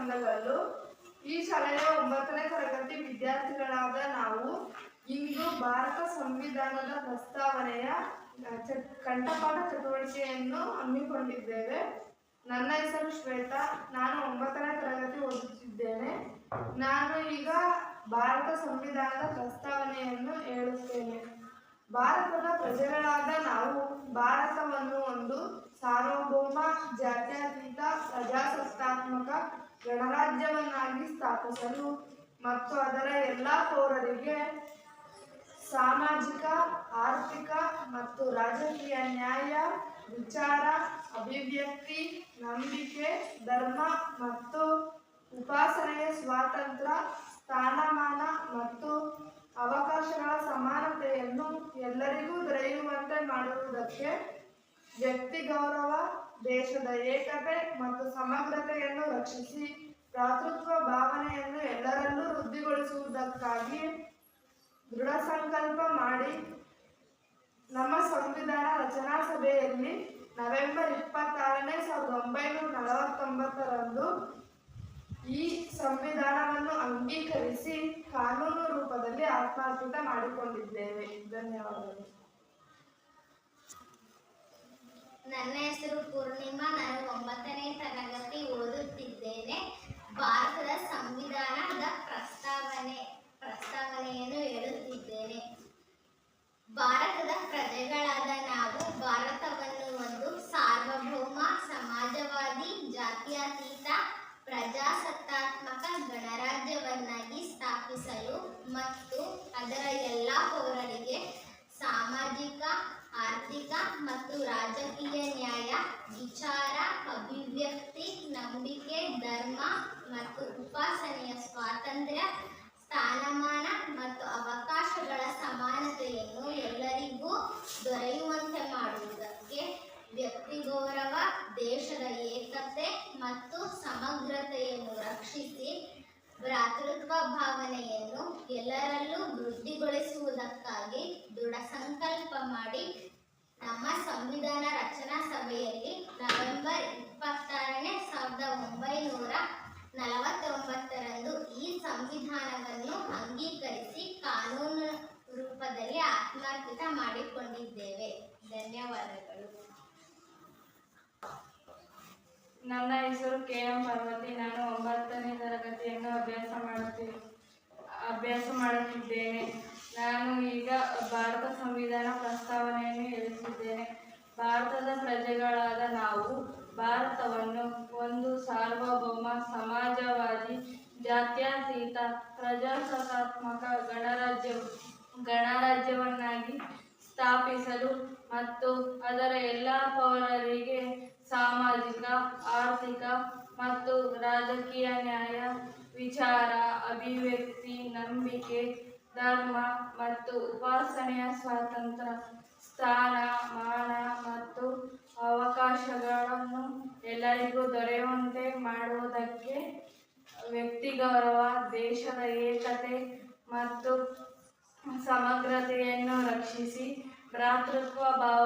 ತಂಡಗಳು ಈ ಶಾಲೆಯ ಒಂಬತ್ತನೇ ತರಗತಿ ವಿದ್ಯಾರ್ಥಿಗಳಾದ ನಾವು ಇಂದು ಭಾರತ ಸಂವಿಧಾನದ ಪ್ರಸ್ತಾವನೆಯ ಕಂಠಪಾಠ ಚಟುವಟಿಕೆಯನ್ನು ಹಮ್ಮಿಕೊಂಡಿದ್ದೇವೆ. ನನ್ನ ಹೆಸರು ಶ್ವೇತಾ. ನಾನು ಒಂಬತ್ತನೇ ತರಗತಿ ಓದುತ್ತಿದ್ದೇನೆ. ನಾನು ಈಗ ಭಾರತ ಸಂವಿಧಾನದ ಪ್ರಸ್ತಾವನೆಯನ್ನು ಹೇಳುತ್ತೇನೆ. ಭಾರತದ ಪ್ರಜೆಗಳಾದ ನಾವು ಭಾರತವನ್ನು ಒಂದು ಸಾರ್ವಭೌಮ, ಜಾತ್ಯತೀತ, ಪ್ರಜಾಸತ್ತಾತ್ಮಕ ಗಣರಾಜ್ಯವನ್ನಾಗಿ ಸ್ಥಾಪಿಸಲು ಮತ್ತು ಅದರ ಎಲ್ಲ ಪೌರರಿಗೆ ಸಾಮಾಜಿಕ, ಆರ್ಥಿಕ ಮತ್ತು ರಾಜಕೀಯ ನ್ಯಾಯ, ವಿಚಾರ, ಅಭಿವ್ಯಕ್ತಿ, ನಂಬಿಕೆ, ಧರ್ಮ ಮತ್ತು ಉಪಾಸನೆಯ ಸ್ವಾತಂತ್ರ್ಯ, ಸ್ಥಾನಮಾನ ಮತ್ತು ಅವಕಾಶಗಳ ಸಮಾನತೆಯನ್ನು ಎಲ್ಲರಿಗೂ ದೊರೆಯುವಂತೆ ಮಾಡುವುದಕ್ಕೆ ವ್ಯಕ್ತಿ ಗೌರವ ದೇಶದ ಏಕತೆ ಮತ್ತು ಸಮಗ್ರತೆಯನ್ನು ರಕ್ಷಿಸಿ ಭ್ರಾತೃತ್ವ ಭಾವನೆಯನ್ನು ಎಲ್ಲರಲ್ಲೂ ವೃದ್ಧಿಗೊಳಿಸುವುದಕ್ಕಾಗಿ ದೃಢ ಸಂಕಲ್ಪ ಮಾಡಿ ನಮ್ಮ ಸಂವಿಧಾನ ರಚನಾ ಸಭೆಯಲ್ಲಿ ನವೆಂಬರ್ ಇಪ್ಪತ್ತಾರನೇ ಸಾವಿರದ ಒಂಬೈನೂರ ನಲವತ್ತೊಂಬತ್ತರಂದು ಈ ಸಂವಿಧಾನವನ್ನು ಅಂಗೀಕರಿಸಿ ಕಾನೂನು ರೂಪದಲ್ಲಿ ಆತ್ಮಾರ್ಪಿತ ಮಾಡಿಕೊಂಡಿದ್ದೇವೆ. ಧನ್ಯವಾದಗಳು. ನನ್ನ ಹೆಸರು ಪೂರ್ಣಿಮಾ. ನಾನು ಒಂಬತ್ತನೇ ತರಗತಿ ಓದುತ್ತಿದ್ದೇನೆ. ಭಾರತದ ಸಂವಿಧಾನದ ಪ್ರಸ್ತಾವನೆ, ಪ್ರಸ್ತಾವನೆಯನ್ನು ಹೇಳುತ್ತಿದ್ದೇನೆ. ಭಾರತದ ಪ್ರಜೆಗಳಾದ ನಾವು ಭಾರತವನ್ನು ಒಂದು ಸಾರ್ವಭೌಮ, ಸಮಾಜವಾದಿ, ಜಾತ್ಯತೀತ, ಪ್ರಜಾಸತ್ತಾತ್ಮಕ ಗಣರಾಜ್ಯವನ್ನಾಗಿ ಸ್ಥಾಪಿಸಲು ಮತ್ತು ಅದರ ಎಲ್ಲ ಪೌರರಿಗೆ ಸಾಮಾಜಿಕ ಆರ್ಥಿಕ ಮತ್ತು ರಾಜಕೀಯ ನ್ಯಾಯ, ವಿಚಾರ, ಅಭಿವ್ಯಕ್ತಿ, ನಂಬಿಕೆ, ಧರ್ಮ ಮತ್ತು ಉಪಾಸನೆಯ ಸ್ವಾತಂತ್ರ್ಯ, ಸ್ಥಾನಮಾನ ಮತ್ತು ಅವಕಾಶಗಳ ಸಮಾನತೆಯನ್ನು ಎಲ್ಲರಿಗೂ ದೊರೆಯುವಂತೆ ಮಾಡುವುದಕ್ಕೆ ವ್ಯಕ್ತಿ ಗೌರವ, ದೇಶದ ಏಕತೆ ಮತ್ತು ಸಮಗ್ರತೆಯನ್ನು ರಕ್ಷಿಸಿ ಭ್ರಾತೃತ್ವ ಭಾವನೆಯನ್ನು ಎಲ್ಲರಲ್ಲೂ ವೃದ್ಧಿಗೊಳಿಸುವುದಕ್ಕಾಗಿ ದೃಢ ಸಂಕಲ್ಪ ಮಾಡಿ ನಮ್ಮ ಸಂವಿಧಾನ ರಚನಾ ಸಭೆಯಲ್ಲಿ ನವೆಂಬರ್ ಇಪ್ಪತ್ತಾರನೇ ಸಾವಿರದ ಒಂಬೈನೂರ ನಲವತ್ತೊಂಬತ್ತರಂದು ಈ ಸಂವಿಧಾನವನ್ನು ಅಂಗೀಕರಿಸಿ ಕಾನೂನು ರೂಪದಲ್ಲಿ ಆತ್ಮಾರ್ಪಿತ ಮಾಡಿಕೊಂಡಿದ್ದೇವೆ. ಧನ್ಯವಾದಗಳು. ನನ್ನ ಹೆಸರು ಕೆ ಎಂ ಪಾರ್ವತಿ. ನಾನು ಒಂಬತ್ತನೇ ತರಗತಿಯನ್ನು ಅಭ್ಯಾಸ ಮಾಡುತ್ತಿ, ಅಭ್ಯಾಸ ಮಾಡುತ್ತಿದ್ದೇನೆ. ನಾನು ಈಗ ಭಾರತ ಸಂವಿಧಾನ ಪ್ರಸ್ತಾವನೆಯನ್ನು ಹೇಳುತ್ತಿದ್ದೇನೆ ಭಾರತದ ಪ್ರಜೆಗಳಾದ ನಾವು ಭಾರತವನ್ನು ಒಂದು ಸಾರ್ವಭೌಮ, ಸಮಾಜವಾದಿ, ಜಾತ್ಯತೀತ, ಪ್ರಜಾಸತ್ತಾತ್ಮಕ ಗಣರಾಜ್ಯ, ಗಣರಾಜ್ಯವನ್ನಾಗಿ ಸ್ಥಾಪಿಸಲು ಮತ್ತು ಅದರ ಎಲ್ಲ ಪೌರರಿಗೆ ಸಾಮಾಜಿಕ, ಆರ್ಥಿಕ ಮತ್ತು ರಾಜಕೀಯ ನ್ಯಾಯ, ವಿಚಾರ, ಅಭಿವ್ಯಕ್ತಿ, ನಂಬಿಕೆ, ಧರ್ಮ ಮತ್ತು ಉಪಾಸನೆಯ ಸ್ವಾತಂತ್ರ್ಯ, ಸ್ಥಾನ, ಮಾನ ಮತ್ತು ಅವಕಾಶಗಳನ್ನು ಎಲ್ಲರಿಗೂ ದೊರೆಯುವಂತೆ ಮಾಡುವುದಕ್ಕೆ ವ್ಯಕ್ತಿ ಗೌರವ ದೇಶದ ಏಕತೆ ಮತ್ತು ಸಮಗ್ರತೆಯನ್ನು ರಕ್ಷಿಸಿ, ಭ್ರಾತೃತ್ವ ಎಲ್ಲರಲ್ಲೂ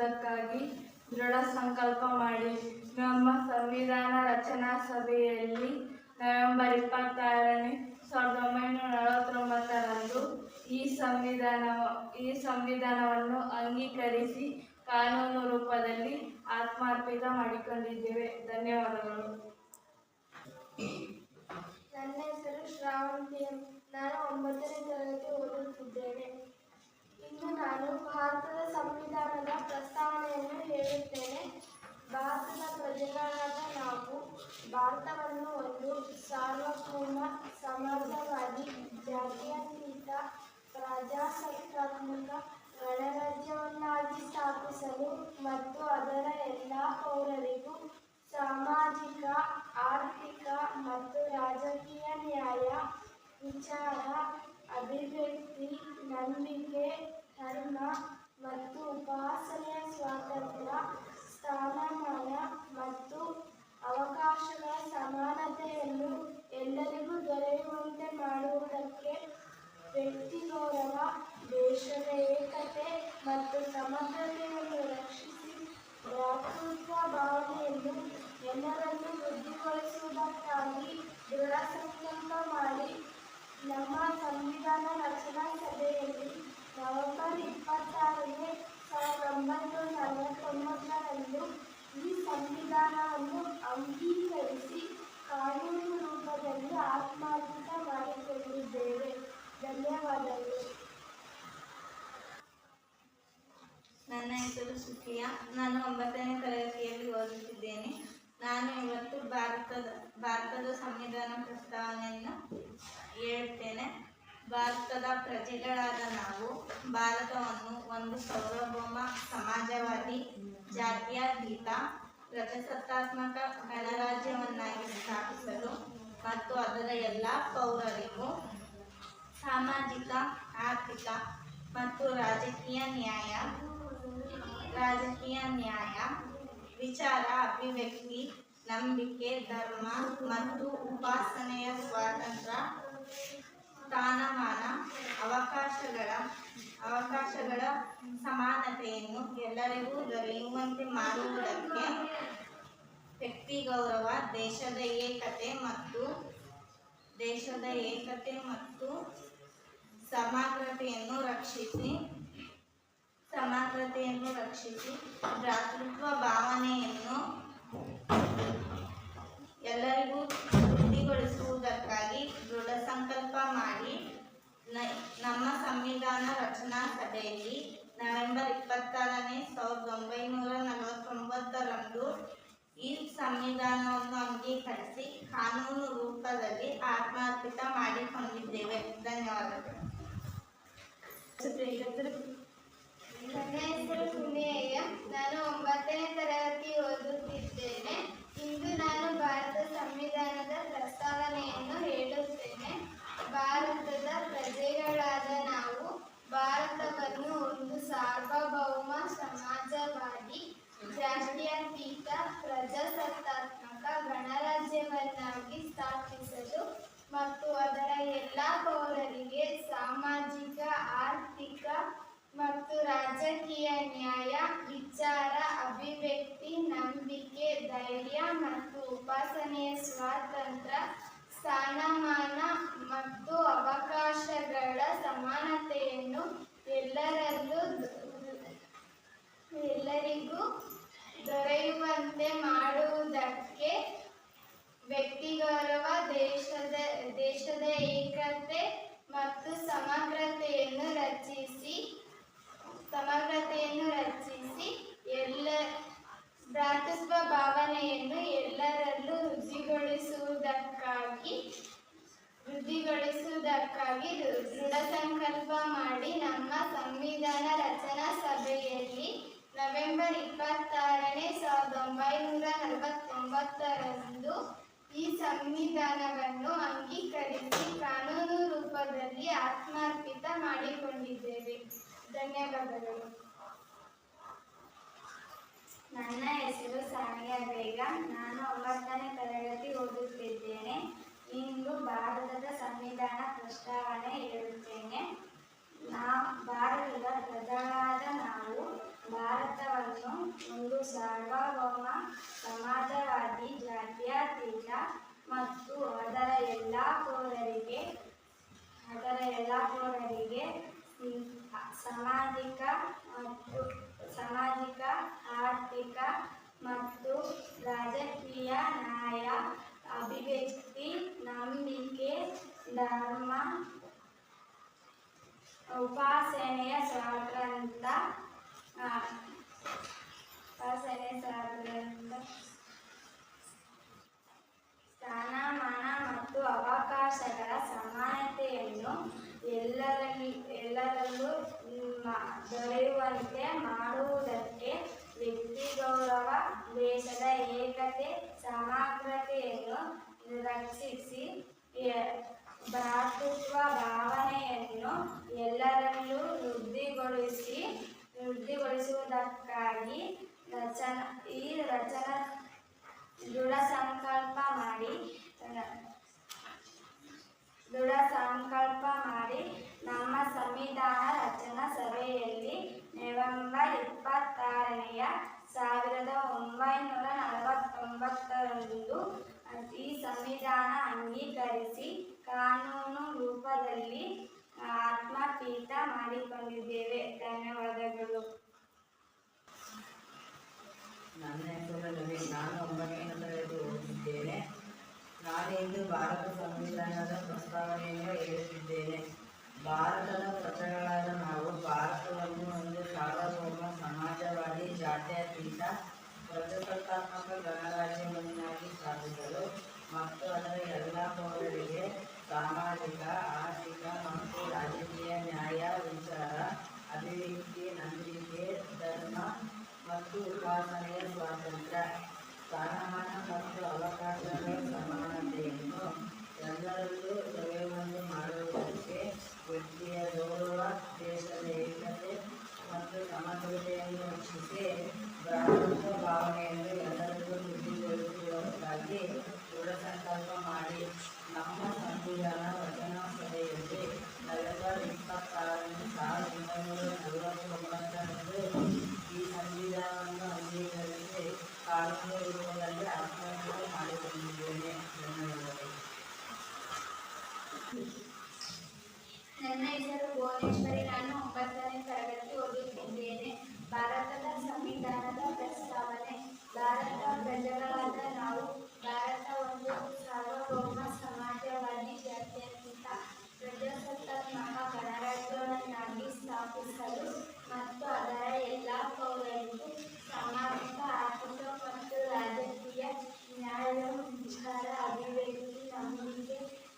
ವೃದ್ಧಿಗೊಳಿಸುವುದಕ್ಕಾಗಿ ದೃಢ ಸಂಕಲ್ಪ ಮಾಡಿ. ನಮ್ಮ ಸಂವಿಧಾನ ರಚನಾ ಸಭೆಯಲ್ಲಿ ನವೆಂಬರ್ ಇಪ್ಪತ್ತಾರನೇ ಸಾವಿರದ ಒಂಬೈನೂರ ನಲವತ್ತೊಂಬತ್ತರಂದು ಈ ಸಂವಿಧಾನ, ಈ ಸಂವಿಧಾನವನ್ನು ಅಂಗೀಕರಿಸಿ ಕಾನೂನು ರೂಪದಲ್ಲಿ ಆತ್ಮಾರ್ಪಿತ ಮಾಡಿಕೊಂಡಿದ್ದೇವೆ. ಧನ್ಯವಾದಗಳು. ನನ್ನ ಹೆಸರು ಶ್ರಾವಂತಿ ನಾನು ಒಂಬತ್ತನೇ ತರಗತಿ ಓದುತ್ತಿದ್ದೇನೆ. ಇಂದು ನಾನು ಭಾರತದ ಸಂವಿಧಾನದ ಪ್ರಸ್ತಾವನೆಯನ್ನು ಹೇಳುತ್ತೇನೆ. ಭಾರತದ ಪ್ರಜೆಗಳಾದ ನಾವು ಭಾರತವನ್ನು ಒಂದು ಸಾರ್ವಭೌಮ ಸಮಾಜವಾದಿ ಜಾತ್ಯತೀತ, ಪ್ರಜಾಸತ್ತಾತ್ಮಕ ಗಣರಾಜ್ಯವನ್ನಾಗಿ ಸ್ಥಾಪಿಸಲು ಮತ್ತು ಅದರ ಎಲ್ಲ ಪೌರರಿಗೂ ಸಾಮಾಜಿಕ, ಆರ್ಥಿಕ ಮತ್ತು ರಾಜಕೀಯ ನ್ಯಾಯ, ವಿಚಾರ ಅಭಿವ್ಯಕ್ತಿ ನಂಬಿಕೆ ಧರ್ಮ ಮತ್ತು ಉಪಾಸನೆಯ ಸ್ವಾತಂತ್ರ್ಯ, ಸ್ಥಾನಮಾನ ಮತ್ತು ಅವಕಾಶಗಳ ಸಮಾನತೆಯನ್ನು ಎಲ್ಲರಿಗೂ ದೊರೆಯುವಂತೆ ಮಾಡುವುದಕ್ಕೆ ವ್ಯಕ್ತಿ ಗೌರವ ದೇಶದ ಏಕತೆ ಮತ್ತು ಸಮಗ್ರತೆಯನ್ನು ರಕ್ಷಿಸಿ ಭ್ರಾತೃತ್ವ ಭಾವನೆಯನ್ನು ಎಲ್ಲರನ್ನು ವೃದ್ಧಿಗೊಳಿಸುವುದಕ್ಕಾಗಿ ದೃಢ ಸಂಕಲ್ಪ ಮಾಡಿ ನಮ್ಮ ಸಂವಿಧಾನ ರಕ್ಷಣಾ ಸಭೆಯಲ್ಲಿ ನವೆಂಬರ್ ಇಪ್ಪತ್ತಾರನೇ ಸಾವಿರದ ಒಂಬೈನೂರ ನಲವತ್ತೊಂಬತ್ತರಂದು ಈ ಸಂವಿಧಾನವನ್ನು ಅಂಗೀಕರಿಸಿ ಕಾನೂನು ರೂಪದಲ್ಲಿ ಆತ್ಮಾರ್ಪಿತ ಮಾಡಿಕೊಂಡಿದ್ದೇವೆ. ಧನ್ಯವಾದಗಳು. ನನ್ನ ಹೆಸರು ಸುಪ್ರಿಯಾ. ನಾನು ಒಂಬತ್ತನೇ ತರಗತಿಯಲ್ಲಿ ಓದುತ್ತಿದ್ದೇನೆ. ನಾನು ಇವತ್ತು ಭಾರತದ ಭಾರತದ ಸಂವಿಧಾನ ಪ್ರಸ್ತಾವನೆಯನ್ನು ಹೇಳ್ತೇನೆ ಭಾರತದ ಪ್ರಜೆಗಳಾದ ನಾವು, ಭಾರತವನ್ನು ಒಂದು ಸಾರ್ವಭೌಮ ಸಮಾಜವಾದಿ ಜಾತ್ಯತೀತ ಪ್ರಜಾಸತ್ತಾತ್ಮಕ ಗಣರಾಜ್ಯವನ್ನಾಗಿ ಸ್ಥಾಪಿಸಲು ಮತ್ತು ಅದರ ಎಲ್ಲ ಪೌರರಿಗೂ ಸಾಮಾಜಿಕ, ಆರ್ಥಿಕ ಮತ್ತು ರಾಜಕೀಯ ನ್ಯಾಯ ರಾಜಕೀಯ ನ್ಯಾಯ ವಿಚಾರ, ಅಭಿವ್ಯಕ್ತಿ, ನಂಬಿಕೆ, ಧರ್ಮ ಮತ್ತು ಉಪಾಸನೆಯ ಸ್ವಾತಂತ್ರ್ಯ, ಸ್ಥಾನಮಾನ, ಅವಕಾಶಗಳ ಅವಕಾಶಗಳ ಸಮಾನತೆಯನ್ನು ಎಲ್ಲರಿಗೂ ದೊರೆಯುವಂತೆ ಮಾಡುವುದಕ್ಕೆ ವ್ಯಕ್ತಿ ಗೌರವ, ದೇಶದ ಏಕತೆ ಮತ್ತು ದೇಶದ ಏಕತೆ ಮತ್ತು ಸಮಗ್ರತೆಯನ್ನು ರಕ್ಷಿಸಿ ಸಮಗ್ರತೆಯನ್ನು ರಕ್ಷಿಸಿ ಭ್ರಾತೃತ್ವ ಭಾವನೆಯನ್ನು ಎಲ್ಲರಿಗೂ ತೃಪ್ತಿಗೊಳಿಸುವುದಕ್ಕಾಗಿ ದೃಢ ಸಂಕಲ್ಪ ಮಾಡಿ ನಮ್ಮ ಸಂವಿಧಾನ ರಚನಾ ಸಭೆಯಲ್ಲಿ ನವೆಂಬರ್ ಇಪ್ಪತ್ತಾರನೇ ಸಾವಿರದ ಒಂಬೈನೂರ ನಲವತ್ತೊಂಬತ್ತರಂದು ಈ ಸಂವಿಧಾನವನ್ನು ಅಂಗೀಕರಿಸಿ ಕಾನೂನು ರೂಪದಲ್ಲಿ ಆತ್ಮಾರ್ಪಿತ ಮಾಡಿಕೊಂಡಿದ್ದೇವೆ ಧನ್ಯವಾದಗಳು ನನ್ನ ಹೆಸರು ಪುಣ್ಯಯ್ಯ ನಾನು ಒಂಬತ್ತನೇ ತರಗತಿ ಓದುತ್ತಿದ್ದೇನೆ ಇಂದು ನಾನು ಭಾರತ ಸಂವಿಧಾನದ ಪ್ರಸ್ತಾವನೆಯನ್ನು ಹೇಳುತ್ತೇನೆ ಭಾರತದ ಪ್ರಜೆಗಳಾದ ನಾವು ಭಾರತವನ್ನು ಒಂದು ಸಾರ್ವಭೌಮ ಸಮಾಜವಾದಿ ಜಾತ್ಯತೀತ ಪ್ರಜಾಸತ್ತಾತ್ಮಕ ಗಣರಾಜ್ಯವನ್ನಾಗಿ ಸ್ಥಾಪಿಸಲು ಮತ್ತು ಅದರ ಎಲ್ಲ ಪೌರರಿಗೆ ಸಾಮಾಜಿಕ ಆರ್ಥಿಕ ಮತ್ತು ರಾಜಕೀಯ ನ್ಯಾಯ, ವಿಚಾರ, ಅಭಿವ್ಯಕ್ತಿ, ನಂಬಿಕೆ, ಧೈರ್ಯ ಮತ್ತು ಉಪಾಸನೆಯ ಸ್ವಾತಂತ್ರ್ಯ, ಸ್ಥಾನಮಾನ ಮತ್ತು ಅವಕಾಶಗಳ ಸಮಾನತೆಯನ್ನು ಎಲ್ಲರಲ್ಲೂ ಎಲ್ಲರಿಗೂ ದೊರೆಯುವಂತೆ ಮಾಡುವುದಕ್ಕೆ ವ್ಯಕ್ತಿಗೌರವ, ದೇಶದ ದೇಶದ ಏಕತೆ ಮತ್ತು ಸಮಗ್ರತೆಯನ್ನು ರಚಿಸಿ ಸಮಗ್ರತೆಯನ್ನು ರಚಿಸಿ ಎಲ್ಲ ಭ್ರಾತೃತ್ವ ಭಾವನೆಯನ್ನು ಎಲ್ಲರಲ್ಲೂ ವೃದ್ಧಿಗೊಳಿಸುವುದಕ್ಕಾಗಿ ವೃದ್ಧಿಗೊಳಿಸುವುದಕ್ಕಾಗಿ ದೃಢ ಸಂಕಲ್ಪ ಮಾಡಿ ನಮ್ಮ ಸಂವಿಧಾನ ರಚನಾ ಸಭೆಯಲ್ಲಿ ನವೆಂಬರ್ ಇಪ್ಪತ್ತಾರನೇ ಸಾವಿರದ ಒಂಬೈನೂರ ನಲವತ್ತೊಂಬತ್ತರಂದು ಈ ಸಂವಿಧಾನವನ್ನು ಅಂಗೀಕರಿಸಿ ಕಾನೂನು ರೂಪದಲ್ಲಿ ಆತ್ಮಾರ್ಪಿತ ಮಾಡಿಕೊಂಡಿದ್ದೇವೆ. ಧನ್ಯವಾದಗಳು. ನನ್ನ ಹೆಸರು ಸಾನಿಯಾ ಬೇಗ. ನಾನು ಒಂಬತ್ತನೇ ತರಗತಿ ಓದುತ್ತಿದ್ದೇನೆ. ಇಂದು ಭಾರತದ ಸಂವಿಧಾನ ಪ್ರಸ್ತಾವನೆ ಹೇಳುತ್ತೇನೆ. ನಾ ಭಾರತದ ಪ್ರಜಗಳಾದ ನಾವು, ಭಾರತವನ್ನು ಒಂದು ಸಾರ್ವಭೌಮ, ಸಮಾಜವಾದಿ, ಜಾತ್ಯತೀತ ಮತ್ತು ಅದರ ಎಲ್ಲ ಪೌರರಿಗೆ ಅದರ ಎಲ್ಲ ಪೌರರಿಗೆ ಸಾಮಾಜಿಕ, ಮತ್ತು ಸಾಮಾಜಿಕ, ಆರ್ಥಿಕ ಮತ್ತು ರಾಜಕೀಯ ನ್ಯಾಯ ಅಭಿವ್ಯಕ್ತಿ, ನಂಬಿಕೆ, ಧರ್ಮ, ಉಪಾಸನೆಯ ಸ್ವಾತಂತ್ರ ಉಪಾಸನೆ ಉಪಾಸನೆಯ ಸ್ವಾತಂತ್ರ್ಯ ಸ್ಥಾನಮಾನ ಮತ್ತು ಅವಕಾಶಗಳ ಸಮಾನತೆಯನ್ನು ಎಲ್ಲರಲ್ಲಿ, ಎಲ್ಲರಲ್ಲೂ ದೊರೆಯುವಂತೆ ಮಾಡುವುದಕ್ಕೆ ವ್ಯಕ್ತಿ ಗೌರವ ದೇಶದ ಏಕತೆ, ಸಮಗ್ರತೆಯನ್ನು ರಕ್ಷಿಸಿ ಭ್ರಾತೃತ್ವ ಭಾವನೆಯನ್ನು ಎಲ್ಲರಲ್ಲೂ ವೃದ್ಧಿಗೊಳಿಸಿ, ವೃದ್ಧಿಗೊಳಿಸುವುದಕ್ಕಾಗಿ ರಚನ, ಈ ರಚನಾ ದೃಢ ಸಂಕಲ್ಪ ಮಾಡಿ ದೃಢ ಸಂಕಲ್ಪ ಮಾಡಿ ನಮ್ಮ ಸಂವಿಧಾನ ರಚನಾ ಸಭೆಯಲ್ಲಿ ನವೆಂಬರ್ ಇಪ್ಪತ್ತಾರನೆಯ ಸಾವಿರದ ಒಂಬೈನೂರ ನಲವತ್ತೊಂಬತ್ತರಂದು ಈ ಸಂವಿಧಾನ ಅಂಗೀಕರಿಸಿ ಕಾನೂನು ರೂಪದಲ್ಲಿ ಆತ್ಮಪೀಠ ಮಾಡಿಕೊಂಡಿದ್ದೇವೆ. ಧನ್ಯವಾದಗಳು ನನ್ನ ಹೆಸರು ರವಿ ಭಾರತ ಸಂವಿಧಾನದ ಪ್ರಸ್ತಾವನೆಯನ್ನು ಹೇಳುತ್ತಿದ್ದೇನೆ ಭಾರತದ ಸಮಗ್ರತೆಯನ್ನು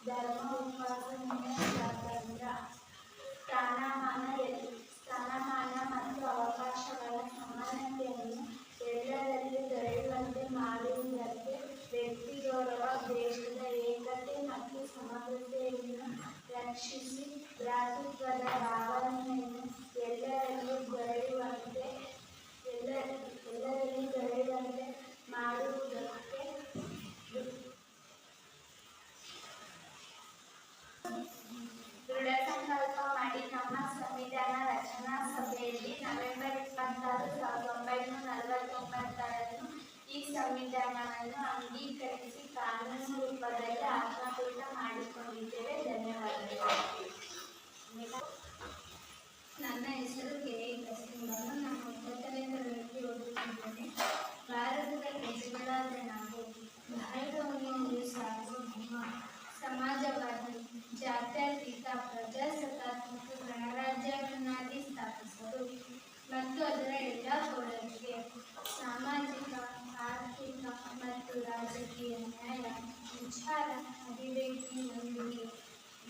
ನಂಬಿಕೆ ಧರ್ಮ ಉಪಾಸನೆಯ ಸ್ವಾತಂತ್ರ್ಯ ಸ್ಥಾನಮಾನ ಸ್ಥಾನಮಾನ ಮತ್ತು ಅವಕಾಶಗಳ ಸಮಾನತೆಯನ್ನು ಎಲ್ಲರಲ್ಲಿ ದೊರೆಯುವಂತೆ ಮಾಡುವುದಕ್ಕೆ ವ್ಯಕ್ತಿ ಗೌರವ ದೇಶದ ಏಕತೆ ಮತ್ತು ಸಮಗ್ರತೆಯನ್ನು ರಕ್ಷಿಸಿ ಭ್ರಾತೃತ್ವದ ಭಾವನೆಯನ್ನು ದೃಢ ಸಂಕಲ್ಪ ಮಾಡಿ ನಮ್ಮ ಸಂವಿಧಾನ ರಚನಾ ಸಭೆಯಲ್ಲಿ ನವೆಂಬರ್ ಇಪ್ಪತ್ತಾರು ಸಾವಿರದ ಒಂಬೈನೂರ ನಲವತ್ತೊಂಬತ್ತರಂದು ಈ ಸಂವಿಧಾನವನ್ನು ಅಂಗೀಕರಿಸಿ ಕಾನೂನು ರೂಪದಲ್ಲಿ ಆತ್ಮಕೃತ ಮಾಡಿಕೊಂಡಿದ್ದೇವೆ ಧನ್ಯವಾದಗಳು ನನ್ನ ಹೆಸರು ಕೆ ಎ ನರಸಿಂಹನು ನಾನು ಒಂಬತ್ತನೇ ತರಗತಿ ಓದುತ್ತಿದ್ದೇನೆ. ಭಾರತದ ಪ್ರಜೆಗಳಾದ ನಾವು, ಭಾರತವನ್ನು ಒಂದು ಸಾರ್ವಭೌಮ ಸಮಾಜವಾದಿ ಜಾತ್ಯತೀತ ಪ್ರಜಾಸತ್ತಾತ್ಮಕ ಗಣರಾಜ್ಯವನ್ನಾಗಿ ಸ್ಥಾಪಿಸಲು ಮತ್ತು ಅದರ ಎಲ್ಲ ಪೌರರಿಗೆ ಸಾಮಾಜಿಕ ಆರ್ಥಿಕ ಮತ್ತು ರಾಜಕೀಯ ನ್ಯಾಯ ವಿಚಾರ ಅಭಿವ್ಯಕ್ತಿ ನಂಬಿಕೆ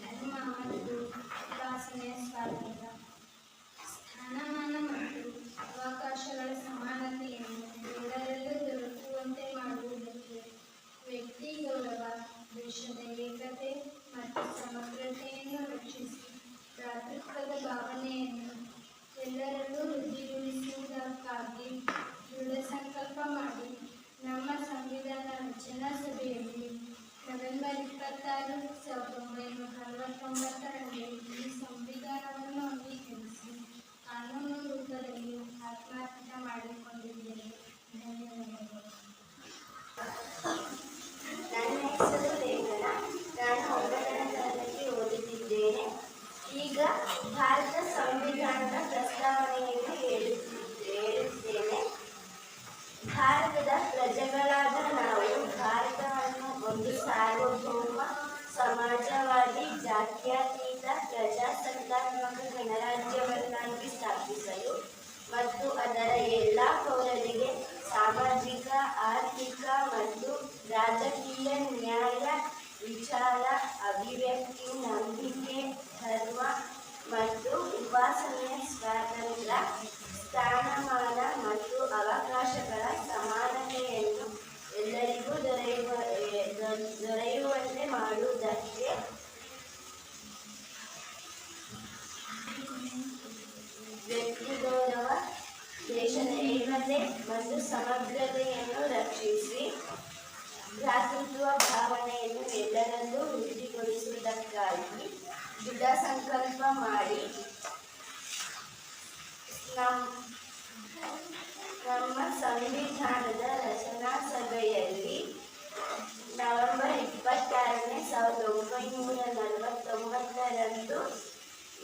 ಧರ್ಮ ಮತ್ತು ಉಪಾಸನೆಯ ಸ್ವಾತಂತ್ರ್ಯ ಸ್ಥಾನಮಾನ ಮತ್ತು ಅವಕಾಶಗಳ ಸಮಾನತೆಯನ್ನು ಎಲ್ಲರಲ್ಲೂ ದೊರಕುವಂತೆ ಮಾಡುವುದಕ್ಕೆ ವ್ಯಕ್ತಿ ಗೌರವ ದೇಶದ ಏಕತೆ ಮತ್ತು ಸಮಗ್ರತೆಯನ್ನು ರಕ್ಷಿಸಿ ಭ್ರಾತೃತ್ವದ ಭಾವನೆಯನ್ನು ಎಲ್ಲರಲ್ಲೂ ವೃದ್ಧಿಗೊಳಿಸುವುದಕ್ಕಾಗಿ ದೃಢ ಸಂಕಲ್ಪ ಮಾಡಿ ನಮ್ಮ ಸಂವಿಧಾನ ರಚನಾ ಸಭೆಯಲ್ಲಿ ನವೆಂಬರ್ ಇಪ್ಪತ್ತಾರು ಸಾವಿರದ ಒಂಬೈನೂರ ಅರವತ್ತೊಂಬತ್ತರಂದು ಈ ಸಂವಿಧಾನವನ್ನು ಅಂಗೀಕರಿಸಿ ಕಾನೂನು ರೂಪದಲ್ಲಿ ಆತ್ಮಹತ್ಯೆ ಮಾಡಿಕೊಂಡಿದ್ದೇನೆ ಧನ್ಯವಾದಗಳು ನನ್ನ ಹೆಸರು ರೇಖನ ನಾನು ಒಂಬತ್ತನೇ ತರಗತಿ ಓದುತ್ತಿದ್ದೇನೆ ಈಗ ಭಾರತ ಸಂವಿಧಾನದ ಪ್ರಸ್ತಾವನೆಯನ್ನು ಹೇಳುತ್ತಿದ್ದೆ ಹೇಳುತ್ತೇನೆ ಭಾರತದ ಪ್ರಜೆಗಳಾದ ನಾವು ಭಾರತವನ್ನು ಒಂದು ಸಾರ್ವಭೌಮ ಸಮಾಜವಾದಿ ಜಾತ್ಯತೀತ ಪ್ರಜಾಸತ್ತಾತ್ಮಕ ಗಣರಾಜ್ಯವನ್ನಾಗಿ ಸ್ಥಾಪಿಸಲು ಮತ್ತು ಅದರ ಎಲ್ಲ ಪೌರರಿಗೆ ಸಾಮಾಜಿಕ ಆರ್ಥಿಕ ಮತ್ತು ರಾಜಕೀಯ ನ್ಯಾಯ ವಿಚಾರ ಅಭಿವ್ಯಕ್ತಿ, ನಂಬಿಕೆ, ಧರ್ಮ ಮತ್ತು ಉಪಾಸನೆಯ ಸ್ವಾತಂತ್ರ್ಯ, ಸ್ಥಾನಮಾನ ಮತ್ತು ಅವಕಾಶಗಳ ಸಮಾನತೆಯನ್ನು ಎಲ್ಲರಿಗೂ ದೊರೆಯುವ, ದೊರೆಯುವಂತೆ ಮಾಡುವುದಕ್ಕೆ ವ್ಯಕ್ತಿ ಗೌರವ, ದೇಶದ ಏಕತೆ ಮತ್ತು ಸಮಗ್ರತೆಯನ್ನು ರಕ್ಷಿಸಿ. ಭ್ರಾತೃತ್ವ ಭಾವನೆಯನ್ನು ಎಲ್ಲರಲ್ಲೂ ವೃದ್ಧಿಗೊಳಿಸುವುದಕ್ಕಾಗಿ ದೃಢ ಸಂಕಲ್ಪ ಮಾಡಿ ನಮ್ ನಮ್ಮ ಸಂವಿಧಾನದ ರಚನಾ ಸಭೆಯಲ್ಲಿ ನವೆಂಬರ್ ಇಪ್ಪತ್ತಾರನೇ ಸಾವಿರದ ಒಂಬೈನೂರ ನಲವತ್ತೊಂಬತ್ತರಂದು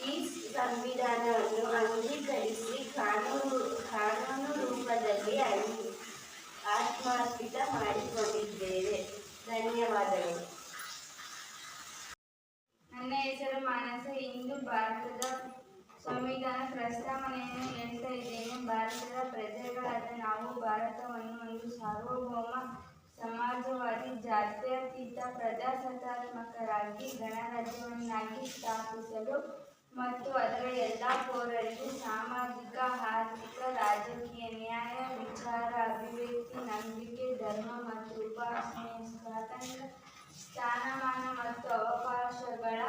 ಈ ಸಂವಿಧಾನವನ್ನು ಅಂಗೀಕರಿಸಿ ಕಾನೂನು ಕಾನೂನು ರೂಪದಲ್ಲಿ ಅಂಗಿ ಆತ್ಮಾರ್ಪಿತ ಮಾಡಿಕೊಂಡಿದ್ದೇವೆ ಧನ್ಯವಾದಗಳು ಸಾರ್ವಭೌಮ ಸಮಾಜವಾದಿ ಜಾತ್ಯತೀತ ಪ್ರಜಾಸತ್ತಾತ್ಮಕರಾಗಿ ಗಣರಾಜ್ಯವನ್ನಾಗಿ ಸ್ಥಾಪಿಸಲು ಮತ್ತು ಅದರ ಎಲ್ಲ ಪೌರರಿಗೂ ಸಾಮಾಜಿಕ, ಆರ್ಥಿಕ, ರಾಜಕೀಯ ನ್ಯಾಯ, ವಿಚಾರ, ಅಭಿವ್ಯಕ್ತಿ, ನಂಬಿಕೆ, ಧರ್ಮ ಮತ್ತು ಉಪಾಸನೆಯ ಸ್ವಾತಂತ್ರ್ಯ ಸ್ಥಾನಮಾನ ಮತ್ತು ಅವಕಾಶಗಳ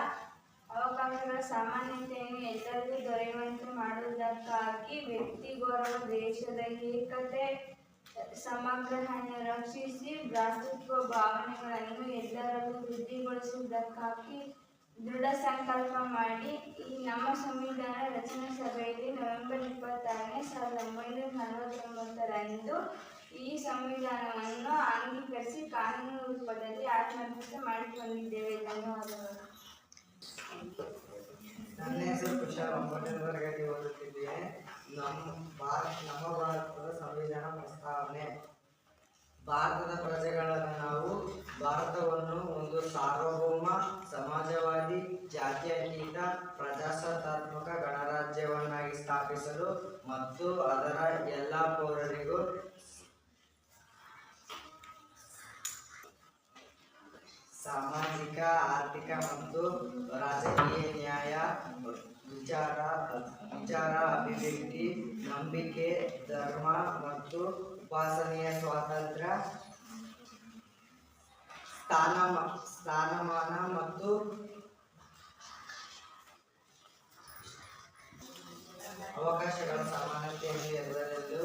ಅವಕಾಶಗಳ ಸಾಮಾನ್ಯತೆಯನ್ನು ಎಲ್ಲರಿಗೂ ದೊರೆಯುವಂತೆ ಮಾಡುವುದಕ್ಕಾಗಿ ವ್ಯಕ್ತಿ ಗೌರವ ದೇಶದ ಏಕತೆ ಸಮಗ್ರತೆಯನ್ನು ರಕ್ಷಿಸಿ ಭ್ರಾತೃತ್ವ ಭಾವನೆಗಳನ್ನು ಎಲ್ಲರಲ್ಲೂ ವೃದ್ಧಿಗೊಳಿಸುವುದಕ್ಕಾಗಿ ದೃಢ ಸಂಕಲ್ಪ ಮಾಡಿ. ಈ ನಮ್ಮ ಸಂವಿಧಾನ ರಚನಾ ಸಭೆಯಲ್ಲಿ ನವೆಂಬರ್ ಇಪ್ಪತ್ತಾರನೇ ಸಾವಿರದ ಒಂಬೈನೂರ ನಲವತ್ತೊಂಬತ್ತರಂದು ಈ ಸಂವಿಧಾನವನ್ನು ಅಂಗೀಕರಿಸಿ ಕಾನೂನು ರೂಪದಲ್ಲಿ ಆತ್ಮಹತ್ಯೆ ಮಾಡಿಕೊಂಡಿದ್ದೇವೆ. ಧನ್ಯವಾದಗಳು. ನನ್ನ ಹೆಸರು ಕುಶಾಲ್ ಒಂಬತ್ತನೇ ತರಗತಿ ಓದುತ್ತಿದ್ದೇನೆ. ನಮ್ಮ ನಮ್ಮ ಭಾರತದ ಸಂವಿಧಾನ ಪ್ರಸ್ತಾವನೆ. ಭಾರತದ ಪ್ರಜೆಗಳನ್ನು ನಾವು ಭಾರತವನ್ನು ಒಂದು ಸಾರ್ವಭೌಮ, ಸಮಾಜವಾದಿ, ಜಾತ್ಯತೀತ, ಪ್ರಜಾಸತ್ತಾತ್ಮಕ ಗಣರಾಜ್ಯವನ್ನಾಗಿ ಸ್ಥಾಪಿಸಲು ಮತ್ತು ಅದರ ಎಲ್ಲ ಪೌರರಿಗೂ ಸಾಮಾಜಿಕ, ಆರ್ಥಿಕ ಮತ್ತು ರಾಜಕೀಯ ನ್ಯಾಯ ವಿಚಾರ ವಿಚಾರ, ಅಭಿವ್ಯಕ್ತಿ, ನಂಬಿಕೆ, ಧರ್ಮ ಮತ್ತು ಉಪಾಸನೆಯ ಸ್ವಾತಂತ್ರ್ಯ ಸ್ಥಾನಮ ಸ್ಥಾನಮಾನ ಮತ್ತು ಅವಕಾಶಗಳ ಸಮಾನತೆಯನ್ನು ಎಲ್ಲರಲ್ಲೂ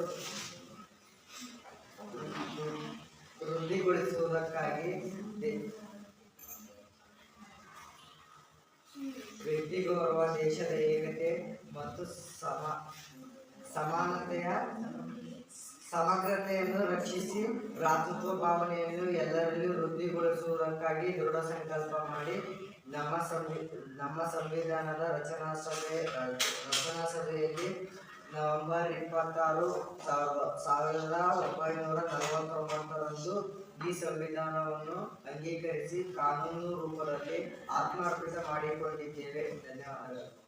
ವೃದ್ಧಿಗೊಳಿಸುವುದಕ್ಕಾಗಿ ವ್ಯಕ್ತಿ ಗೌರವ ದೇಶದ ಏಕತೆ ಮತ್ತು ಸಮ, ಸಮಾನತೆಯ, ಸಮಗ್ರತೆಯನ್ನು ರಕ್ಷಿಸಿ ಭ್ರಾತೃತ್ವ ಭಾವನೆಯನ್ನು ಎಲ್ಲರಲ್ಲೂ ವೃದ್ಧಿಗೊಳಿಸುವುದಕ್ಕಾಗಿ ದೃಢ ಸಂಕಲ್ಪ ಮಾಡಿ ನಮ್ಮ ಸಂವಿ, ನಮ್ಮ ಸಂವಿಧಾನದ ರಚನಾ ಸಭೆ, ರಚನಾ ಸಭೆಯಲ್ಲಿ ನವೆಂಬರ್ ಇಪ್ಪತ್ತಾರು ಸಾವಿರದ ಸಾವಿರದ ಒಂಬೈನೂರ ನಲವತ್ತೊಂಬತ್ತರಂದು ಈ ಸಂವಿಧಾನವನ್ನು ಅಂಗೀಕರಿಸಿ ಕಾನೂನು ರೂಪದಲ್ಲಿ ಆತ್ಮಾರ್ಪಿತ ಮಾಡಿಕೊಂಡಿದ್ದೇವೆ. ಧನ್ಯವಾದಗಳು.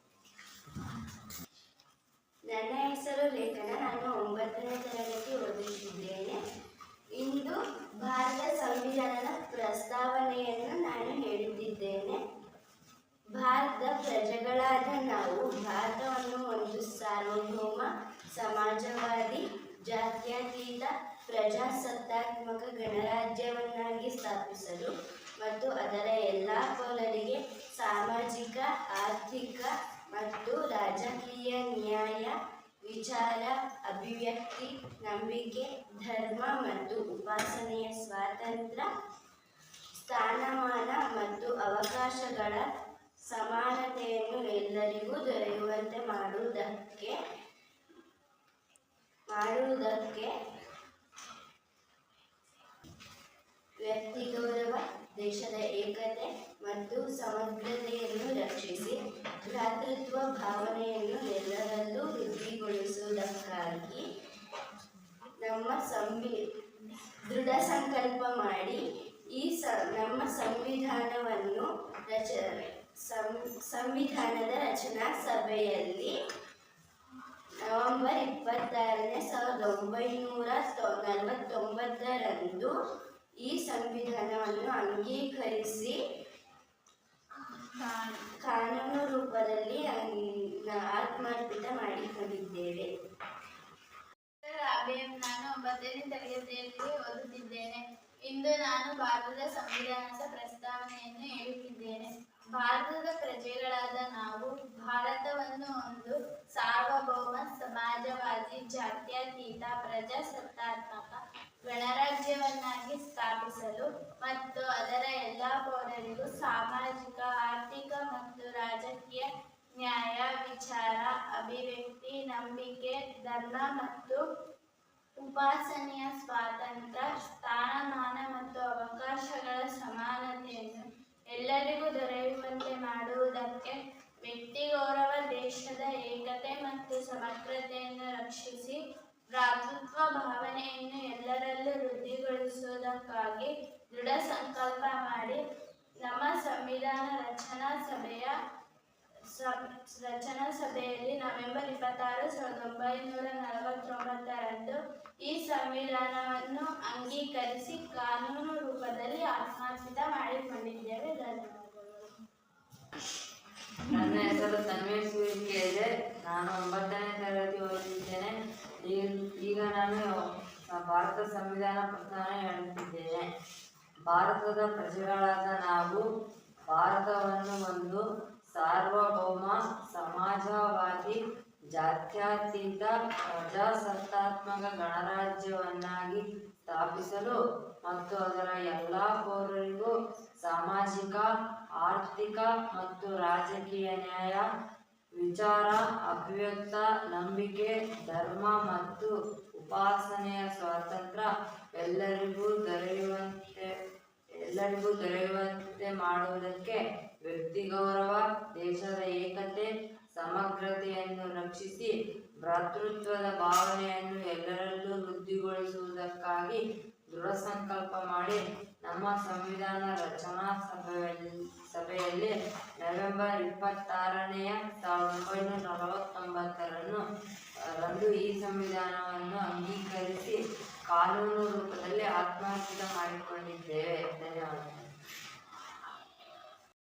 ನನ್ನ ಹೆಸರು ಲೇಖನ. ನಾನು ಒಂಬತ್ತನೇ ತರಗತಿ ಓದುತ್ತಿದ್ದೇನೆ. ಇಂದು ಭಾರತ ಸಂವಿಧಾನದ ಪ್ರಸ್ತಾವನೆಯನ್ನು ನಾನು ಹೇಳುತ್ತಿದ್ದೇನೆ. ಭಾರತದ ಪ್ರಜೆಗಳಾದ ನಾವು ಭಾರತವನ್ನು ಒಂದು ಸಾರ್ವಭೌಮ, ಸಮಾಜವಾದಿ, ಜಾತ್ಯತೀತ ಪ್ರಜಾಸತ್ತಾತ್ಮಕ ಗಣರಾಜ್ಯವನ್ನಾಗಿ ಸ್ಥಾಪಿಸಲು ಮತ್ತು ಅದರ ಎಲ್ಲ ಪೌರರಿಗೆ ಸಾಮಾಜಿಕ, ಆರ್ಥಿಕ ಮತ್ತು ರಾಜಕೀಯ ನ್ಯಾಯ, ವಿಚಾರ, ಅಭಿವ್ಯಕ್ತಿ, ನಂಬಿಕೆ, ಧರ್ಮ ಮತ್ತು ಉಪಾಸನೆಯ ಸ್ವಾತಂತ್ರ್ಯ, ಸ್ಥಾನಮಾನ ಮತ್ತು ಅವಕಾಶಗಳ ಸಮಾನತೆಯನ್ನು ಎಲ್ಲರಿಗೂ ದೊರೆಯುವಂತೆ ಮಾಡುವುದಕ್ಕೆ ಮಾಡುವುದಕ್ಕೆ ವ್ಯಕ್ತಿ ಗೌರವ ದೇಶದ ಏಕತೆ ಮತ್ತು ಸಮಗ್ರತೆಯನ್ನು ರಕ್ಷಿಸಿ, ಭ್ರಾತೃತ್ವ ಭಾವನೆಯನ್ನು ಎಲ್ಲರಲ್ಲೂ ವೃದ್ಧಿಗೊಳಿಸುವುದಕ್ಕಾಗಿ ನಮ್ಮ ಸಂವಿ, ದೃಢ ಸಂಕಲ್ಪ ಮಾಡಿ ಈ ಸ, ನಮ್ಮ ಸಂವಿಧಾನವನ್ನು ರಚ ಸಂವಿಧಾನದ ರಚನಾ ಸಭೆಯಲ್ಲಿ ನವೆಂಬರ್ ಇಪ್ಪತ್ತಾರನೇ ಸಾವಿರದ ಒಂಬೈನೂರ ನಲವತ್ತೊಂಬತ್ತರಂದು ಈ ಸಂವಿಧಾನವನ್ನು ಅಂಗೀಕರಿಸಿ ಕಾನೂನು ರೂಪದಲ್ಲಿ ಆತ್ಮಾರ್ಪಿತ ಮಾಡಿಕೊಂಡಿದ್ದೇವೆ. ನಾನು ಒಂಬತ್ತನೇ ತರಗತಿಯಲ್ಲಿ ಓದುತ್ತಿದ್ದೇನೆ. ಇಂದು ನಾನು ಭಾರತದ ಸಂವಿಧಾನದ ಪ್ರಸ್ತಾವನೆಯನ್ನು ಹೇಳುತ್ತಿದ್ದೇನೆ. ಭಾರತದ ಪ್ರಜೆಗಳಾದ ನಾವು ಭಾರತವನ್ನು ಒಂದು ಸಾರ್ವಭೌಮ ಸಮಾಜವಾದಿ, ಜಾತ್ಯತೀತ, ಪ್ರಜಾಸತ್ತಾತ್ಮಕ ಗಣರಾಜ್ಯವನ್ನಾಗಿ ಸ್ಥಾಪಿಸಲು ಮತ್ತು ಅದರ ಎಲ್ಲ ಪೌರರಿಗೂ ಸಾಮಾಜಿಕ, ಆರ್ಥಿಕ ಮತ್ತು ರಾಜಕೀಯ ನ್ಯಾಯ, ವಿಚಾರ, ಅಭಿವ್ಯಕ್ತಿ, ನಂಬಿಕೆ, ಧರ್ಮ ಮತ್ತು ಉಪಾಸನೆಯ ಸ್ವಾತಂತ್ರ್ಯ, ಸ್ಥಾನಮಾನ ಮತ್ತು ಅವಕಾಶಗಳ ಸಮಾನತೆಯನ್ನು ಎಲ್ಲರಿಗೂ ದೊರೆಯುವಂತೆ ಮಾಡುವುದಕ್ಕೆ ವ್ಯಕ್ತಿ ಗೌರವ ದೇಶದ ಏಕತೆ ಮತ್ತು ಸಮಗ್ರತೆಯನ್ನು ರಕ್ಷಿಸಿ ಭ್ರಾತೃತ್ವ ಭಾವನೆಯನ್ನು ಎಲ್ಲರಲ್ಲೂ ವೃದ್ಧಿಗೊಳಿಸುವುದಕ್ಕಾಗಿ ದೃಢ ಸಂಕಲ್ಪ ಮಾಡಿ ನಮ್ಮ ಸಂವಿಧಾನ ರಚನಾ ಸಭೆಯ ರಚನಾ ಸಭೆಯಲ್ಲಿ ನವೆಂಬರ್ ಇಪ್ಪತ್ತಾರು ಸಾವಿರದ ಒಂಬೈನೂರ ನಲವತ್ತೊಂಬತ್ತರಂದು ಈ ಸಂವಿಧಾನವನ್ನು ಅಂಗೀಕರಿಸಿ ಕಾನೂನು ರೂಪದಲ್ಲಿ ಆತ್ಮಾರ್ಪಿತ ಮಾಡಿಕೊಂಡಿದ್ದೇವೆ. ಧನ್ಯವಾದಗಳು. ನನ್ನ ಹೆಸರು ತನ್ವೀರ್ ಇದೆ ನಾನು ಒಂಬತ್ತನೇ ತರಗತಿ ಓದುತ್ತಿದ್ದೇನೆ ಈ- ಈಗ ನಾನು ಭಾರತ ಸಂವಿಧಾನ ಪ್ರಕಾರ ಹೇಳುತ್ತಿದ್ದೇನೆ. ಭಾರತದ ಪ್ರಜೆಗಳಾದ ನಾವು ಭಾರತವನ್ನು ಒಂದು ಸಾರ್ವಭೌಮ ಸಮಾಜವಾದಿ ಜಾತ್ಯತೀತ ಪ್ರಜಾಸತ್ತಾತ್ಮಕ ಗಣರಾಜ್ಯವನ್ನಾಗಿ ಸ್ಥಾಪಿಸಲು ಮತ್ತು ಅದರ ಎಲ್ಲ ಪೌರರಿಗೂ ಸಾಮಾಜಿಕ, ಆರ್ಥಿಕ ಮತ್ತು ರಾಜಕೀಯ ನ್ಯಾಯ ವಿಚಾರ ಅಭಿವ್ಯಕ್ತ ನಂಬಿಕೆ, ಧರ್ಮ ಮತ್ತು ಉಪಾಸನೆಯ ಸ್ವಾತಂತ್ರ್ಯ ಎಲ್ಲರಿಗೂ ದೊರೆಯುವಂತೆ ಎಲ್ಲರಿಗೂ ದೊರೆಯುವಂತೆ ಮಾಡುವುದಕ್ಕೆ ವ್ಯಕ್ತಿ ಗೌರವ, ದೇಶದ ಏಕತೆ, ಸಮಗ್ರತೆಯನ್ನು ರಕ್ಷಿಸಿ, ಭ್ರಾತೃತ್ವದ ಭಾವನೆಯನ್ನು ಎಲ್ಲರಲ್ಲೂ ವೃದ್ಧಿಗೊಳಿಸುವುದಕ್ಕಾಗಿ ದೃಢ ಸಂಕಲ್ಪ ಮಾಡಿ ನಮ್ಮ ಸಂವಿಧಾನ ರಚನಾ ಸಭೆಯಲ್ಲಿ ಸಭೆಯಲ್ಲಿ ನವೆಂಬರ್ ಇಪ್ಪತ್ತಾರನೆಯ ಸಾವಿರದ ಒಂಬೈನೂರ ನಲವತ್ತೊಂಬತ್ತರನ್ನು ರಂದು ಈ ಸಂವಿಧಾನವನ್ನು ಅಂಗೀಕರಿಸಿ ಕಾನೂನು ರೂಪದಲ್ಲಿ ಆತ್ಮಾರ್ಪಿತ ಮಾಡಿಕೊಂಡಿದ್ದೇವೆ ಧನ್ಯವಾದ